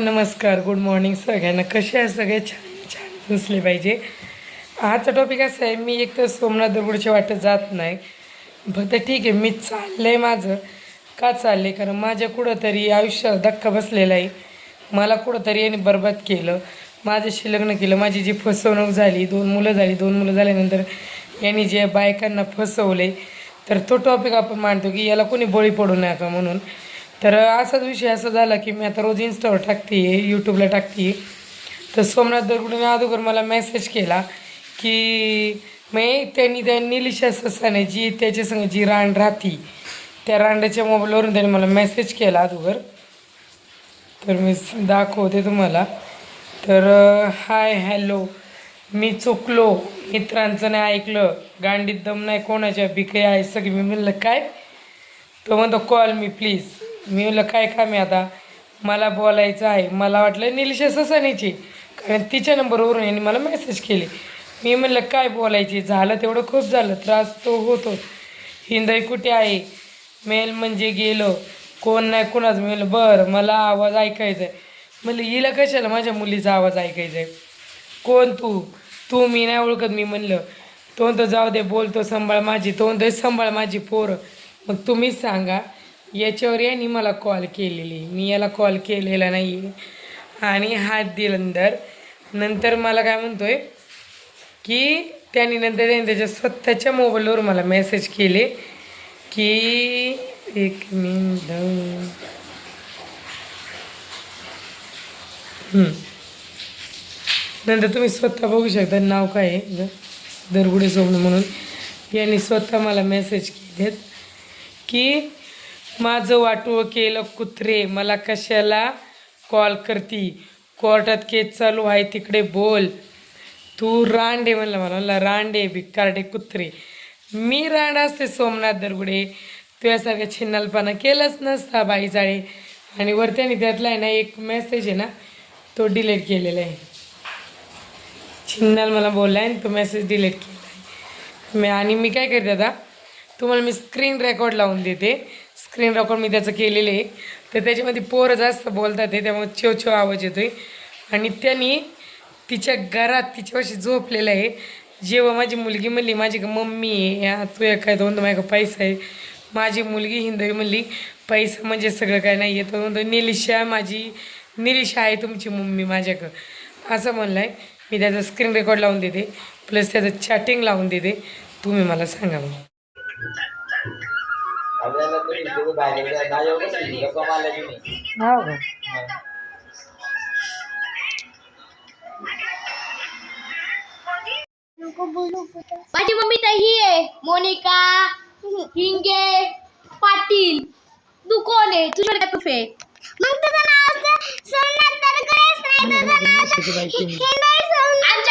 नमस्कार good morning सगळ्यांना. कसे आहे सगळे? छान छान दिसले पाहिजे. आजचा टॉपिक असा आहे मी एक तर सोमनाथ दरबुडच्या वाटत जात नाही. फक्त ठीक आहे मी चाललं आहे माझं. का चाललं आहे कारण माझ्या कुठंतरी आयुष्यात धक्का बसलेला आहे. मला कुठंतरी यांनी बरबाद केलं. माझ्याशी लग्न केलं. माझी जी फसवणूक झाली दोन मुलं झाली दोन मुलं झाल्यानंतर यांनी जे बायकांना फसवले तर तो टॉपिक आपण मांडतो की याला कोणी बळी पडू नका म्हणून. तर असाच विषय असा झाला की मी आता रोज इन्स्टावर टाकते यूट्यूबला टाकते. तर सोमनाथ दरगुडीने अगोदर मला मेसेज केला की मी त्यांनी त्या निलिशा ससाने जी त्याच्या संग जी रांड राहती त्या रांडाच्या मोबाईलवरून त्यांनी मला मेसेज केला अगोदर. तर मी दाखवते तुम्हाला. तर हाय हॅलो. मी चुकलो. मित्रांचं नाही ऐकलं. गांडीत दम नाही. कोणाच्या भिके आहे? सगळी मी म्हणलं काय? तो म्हणतो कॉल मी प्लीज मी म्हणलं काय काम आहे आता? मला बोलायचं आहे. मला वाटलं निलिशा ससानीची. कारण तिच्या नंबरवरून यांनी मला मेसेज केले. मी म्हणलं काय बोलायची? झालं तेवढं खूप झालं. त्रास तो होतो. हिंदय कुठे आहे? मेल म्हणजे गेलो. कोण नाही कोणाच? मी म्हणलं बरं मला आवाज ऐकायचा आहे म्हणलं हिला कशाला माझ्या मुलीचा आवाज ऐकायचा आहे कोण तू? तू मी नाही ओळखत. मी म्हणलं तो तर जाऊ दे बोलतो सांभाळ माझी तो सांभाळ माझी पोरं. मग तुम्हीच सांगा. याच्यावर यांनी मला कॉल केलेली. मी याला कॉल केलेला नाही आणि हात दिलंदर नंतर. मला काय म्हणतोय की त्यांनी नंतर त्यांनी त्याच्या स्वतःच्या मोबाईलवर मला मेसेज केले की एक मिनिट. नंतर तुम्ही स्वतः बघू शकता नाव काय आहे. दरगुडे सोमण म्हणून. यांनी स्वतः मला मेसेज केलेत की माझं वाटोळ केलं कुत्रे मला कशाला कॉल करती? कोर्टात केस चालू आहे तिकडे बोल. तू रांडे म्हणलं मला म्हणलं रांडे भिकारडे कुत्रे. मी रांड असते सोमनाथ दरगुडे. तुझ्यासारखा छिन्नालपणा केलंच नसता बाई जाळे. आणि वरत्याने त्यातला आहे ना एक मेसेज आहे ना तो डिलीट केलेला आहे. छिन्नाल मला बोलला आहे तो मेसेज डिलीट केला आहे मी आणि मी काय करते आता? तुम्हाला मी स्क्रीन रेकॉर्ड लावून देते. स्क्रीन रेकॉर्ड मी त्याचं केलेलं आहे. तर त्याच्यामध्ये पोरं जास्त बोलतात आहे त्यामुळे चेव चेव आवाज आहे आणि त्यांनी तिच्या घरात तिच्यापाशी झोपलेलं आहे. जेव्हा माझी मुलगी म्हणली माझी का मम्मी आहे या तू एक काय दोन माझ्या पैसा आहे. माझी मुलगी हिंदवी म्हणली पैसा म्हणजे सगळं काय नाही आहे तो म्हणतो निलिशा माझी निलिशा आहे तुमची मम्मी माझ्याकडं. असं म्हणलं आहे मी त्याचं स्क्रीन रेकॉर्ड लावून देते. प्लस त्याचं चॅटिंग लावून देते. तुम्ही मला सांगा मग. आपल्याला तुम्ही बाहेर हो का माझी मम्मी तर ही आहे मोनिका हिंगे पाटील तू कोण आहे तुझ्याकडे काय प्रूफ आहे मग तुझं नाव असतं सोमनाथ तरकरेच नाही तुझं नाव हिंदवी सोमनाथ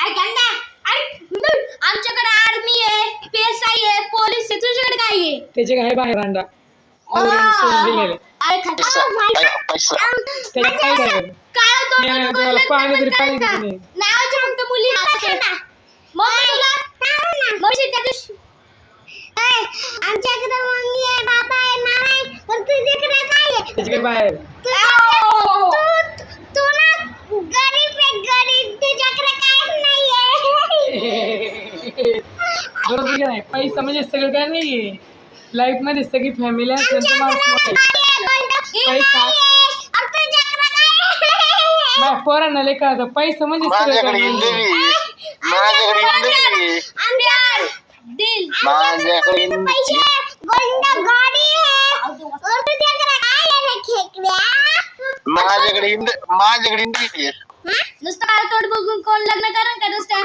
ऐका ना ऐक आमच्याकडे आर्मी आहे पीएसआय आहे पोलीस आहे तुझ्याकडे काय आहे? त्याचे काय बाहेर अंडा? अरे त्याला काय झालं? नाही, नाही, त्याला पाणी तरी पाणी नाही. आमच्याकडे मम्मी आहे बाबा आहे मामा आहे पण तुझ्याकडे काय आहे? त्याचे काय बाहेर तू तू ना गरीब आहे गरीब तुझ्याकडे काहीच नाहीये बरोबर की नाही पैसा म्हणजे सगळं काय नाहीये लाईफमध्ये सगळी फॅमिली असेल तर माणूस मोठा आहे. पैसा. माझ्या पोरांना लय कळतं पैसा म्हणजे सगळं काय माझ्याकडे नाहीये. हिंदवी माझ्याकडे हिंदवी माझ्याकडे हिंदवी माझ्याकडे हिंद माझ्याकडे हिंदवी आहे. नुसतं काळ तोड बघून कोण लग्न करण का नुसतं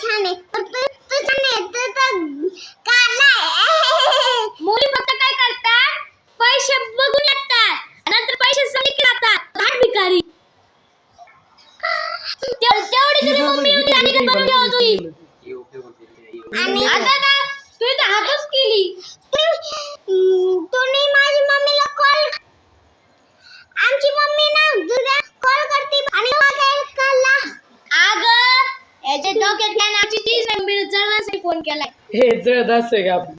छान आहे. पण तू तू छान आहे. तू तर काला आहे. मुली फक्त काय करतात पैसे बघून येतात नंतर पैसे सगळे जातात घाट भिकारी तेव- तेवढी तुझी मम्मी होती आणि का बनवली होती याच्या डोक्यात काय नाची तीच नंबर जळवासाठी फोन केलाय. हे जळत असतंय का आपण?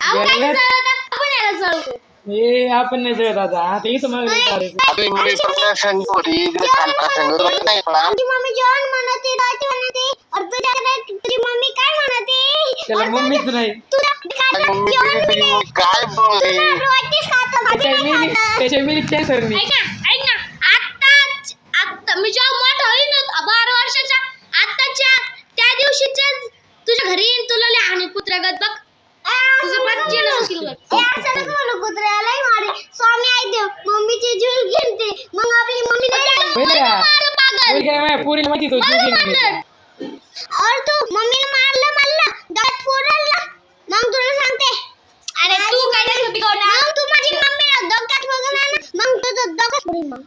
अहो काय याला- जळवता? आपण याला जळवतो हे आपण नाही जळत आता. इथं मग इकडे नाही मम्मी जेवण म्हणते म्हणते और तुझी मम्मी काय म्हणते त्याला मम्मीच नाही. तुला माझी मम्मी तुझी काय खातो भाजी त्याच्या नाही मिली खात. त्याच्या मिली कॅन्सर मी ऐक. ना ऐक ना आत्ताच आत्ता मी जेव्हा मोठा होईल ना बारा वर्षाच्या आत्ताच्या त्या दिवशीच्या तुझ्या घरी येईन तुला लय आणि कुत्र्यागत बघ तुझं पण जेलच असेल बघ. कुत्र्यालाही मारे स्वामी आई देव मम्मीची जीव घेते मग आपली मम्मी माहिती का पोरी काय पोरीला माहिती तो जीव घेऊन गेला. और तू मम्मीला मारलं मला दात फोडलं मग तुला सांगते. अरे तू काय नाही बिघडणार मग तू माझी मम्मीला डोक्यात बघणार ना मग तुझं डोकं फोडीन मग.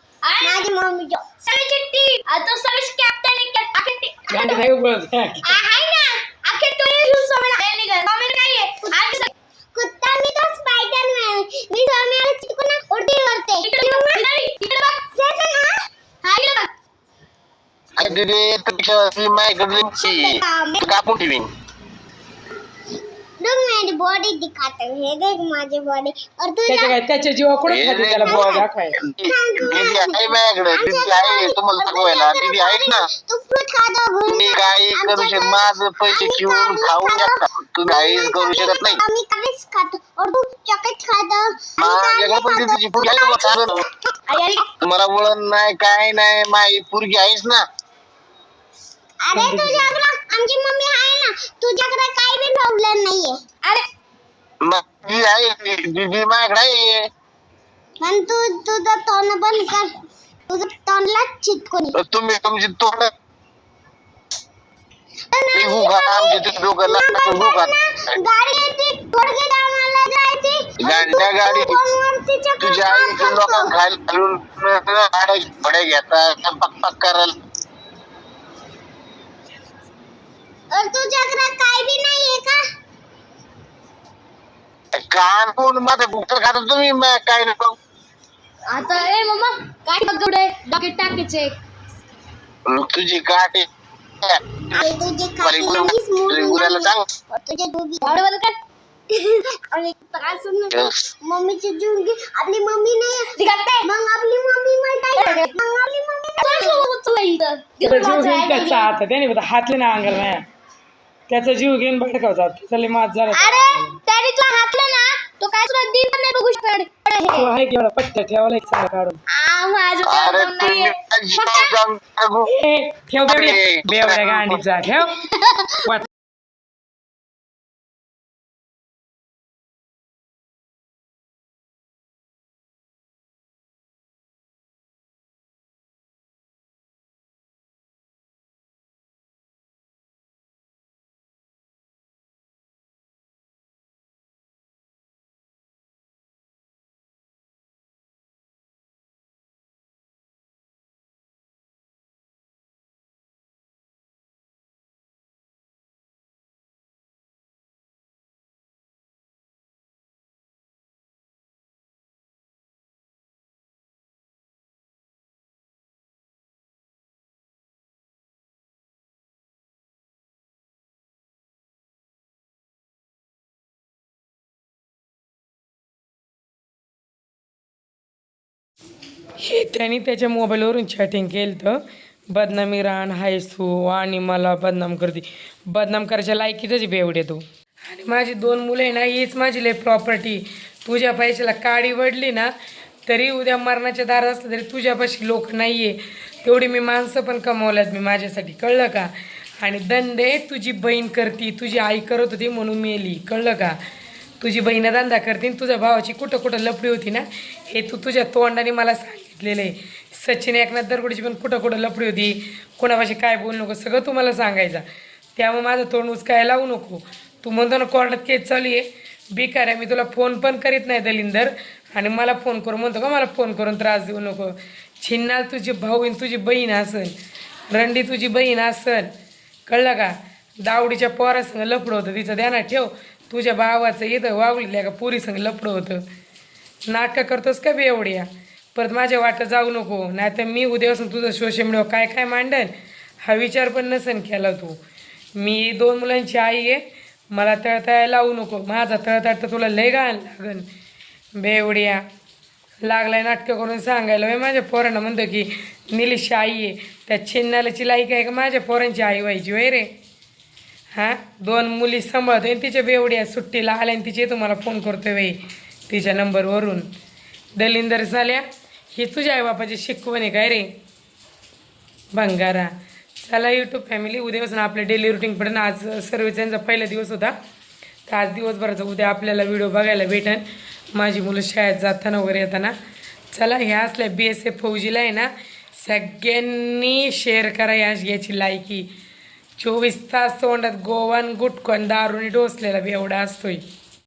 माझी मम्मी जो सगळी चिट्टी आता सगळी कॅप्टन आहे गांडी नाही उघडत. आहे ना अख्खे टोळी घेऊन सोडला आहे निघाल स्वामी काय आहे आम्ही सग- कुत्ता मी तो स्पायडरमॅन मी स्वामीला चिकून उडी मारते इकडे बघ इकडे बघ सेशन हा हा इकडे बघ अरे दीदी ती माझ्याकडे. तू कापून ठेवीन. लोग मेरी बॉडी दिखाते हैं ये देख माझी बॉडी और तू त्याच्या काय त्याच्या जीवा कुठं खाते त्याला बुवा दाखवाय दीदी आहे माझ्याकडे. दीदी आहे तुम्हाला दाखवायला. दीदी आहेत ना. तू फ्रूट खाता घरून तुम्ही काही करू शकत माझं पैसे ठेवून खाऊन शकता तुम्ही काहीच करू शकत नाही. आम्ही काहीच खातो. और तू चॉकलेट खातो माझ्याकडे पण दीदीची पुरी आहे बघा, सांगा ना. तुम्हाला वळण नाही काय नाही. माझी पुरगी आहेच ना. अरे तुझ्याकडे आमची मम्मी आहे ना तुझ्याकडे काही बी प्रॉब्लेम नाहीये. अरे ती आहे दीदी माझ्याकडे आहे. पण तू तुझं तोंड बंद कर. तुझं तोंडला चिटकून ये. तुम्ही तुमची तोंड आमच्या तिथे लागतं गाडी येते थोडके आम्हाला जायचे. गाडी त्या गाडी फोनवरती चक्कर तुझ्या. लोकांना खायला घालून भड्या घेतात पक पक करायला. और तुझ्याकडे काय बी नाहीये का? कान कोण माझं बुकर खाता तुम्ही मग काय नको. आता ए मम्मा काय बघ गवडे डॉकेट टाकायचे. तुझी काटे अरे तुझे मला गुरु- तुझ्या गुराला सांग. और तुझे डोबी गाड बंद कर अरे त्रास नको. मम्मीची जीव घे आपली मम्मी नाही. मग आपली मम्मी माहिती आहे. मग आपली मम्मी त्याचा जीव घेऊन त्याचा हात त्याने बघा हातले ना अंगाला नाही त्याचा जीव घेऊन भडकावतात. त्याचा लय मात झाला अरे त्याने तुला हातलं ना तो काय तुला दिन पण नाही बघू शकणार तो आहे की एवढा पट्ट्या ठेवायला एक चांगला काढून. आ माझं अरे तुम्ही नाहीये जाऊन टाकू. ए, ठेव बेवड्या बेवड्या गांडीचा ठेव. वाट. हे त्याने त्याच्या मोबाईलवरून चॅटिंग केलं तर बदनामी रान हायस तू आणि मला बदनाम करते. बदनाम करायच्या लायकीतच बेवडे तू. आणि माझी दोन मुलं आहे ना हीच माझी लय प्रॉपर्टी तुझ्या पैशाला काडी वडली ना तरी उद्या मरणाच्या दारात असलं तरी तुझ्यापाशी लोक नाही आहे तेवढी मी माणसं पण कमवल्यात मी माझ्यासाठी कळलं का? आणि दंडे तुझी बहीण करती तुझी आई करत होती म्हणून मेली कळलं का? तुझी बहीण धंदा करते तुझ्या भावाची कुठं कुठं लपडी होती ना हे तू तुझ्या तोंडाने मला सांगितलेलं आहे. सचिन एकनाथ दरगुडीची पण कुठं कुठं लपडी होती कोणापाशी काय बोलू नको सगळं तुम्हाला सांगायचं. त्यामुळे माझं तोंड उचकायला लावू नको. तू म्हणतो ना कोर्टात केस चालू आहे. बेकार आहे मी तुला फोन पण करीत नाही दलिंदर. आणि मला फोन करून म्हणतो का मला फोन करून त्रास देऊ नको. छिन्नाल तुझी भाऊ तुझी बहीण असन. रंडी तुझी बहीण असन. कळलं का? दावडीच्या पोरासंग लफडं होतं. तिचं ध्यानात ठेव. तुझ्या भावाचं इथं वागलेल्या का? पुरीसंग लफडं होतं. नाटकं करतोस का बे एवढ्या? परत माझ्या वाटत जाऊ नको. नाही तर मी उद्यापासून तुझं सोशल काय काय मांडन? हा विचार पण नसन केला तू. मी दोन मुलांची आई आहे. मला तळतळायला लावू नको. माझा तळतळ तर तुला लय घाण लागन. बेवड्या लागलाय नाटकं करून सांगायला. मी माझ्या पोरांना म्हणतो की निलिश आई आहे. त्या चिन्नालाची लायक आहे का? माझ्या पोरांची आई व्हायची. वय रे. हां? दोन मुली सांभाळतोय आणि तिच्या बेवड्या सुट्टीला आल्या आणि तिचे तुम्हाला फोन करतोय बाई तिच्या नंबरवरून दलिंदर झाल्या. ही तुझ्या आईबापाची शिकवण आहे काय रे? भंगारा. चला यूट्यूब फॅमिली उद्यापासून आपल्या डेली रुटीन पडेल आज सर्व्हिसांचा पहिला दिवस होता. तर आज दिवसभराचा उद्या आपल्याला व्हिडिओ बघायला भेटेल माझी मुलं शाळेत जाताना वगैरे येताना. चला ह्या असल्या बी एस एफ फौजीला आहे ना सगळ्यांनी शेअर करा या याची लायकी चोवीस तास तोंडात गोवन गुटकन दारूने डोसलेला बी एवढा असतोय.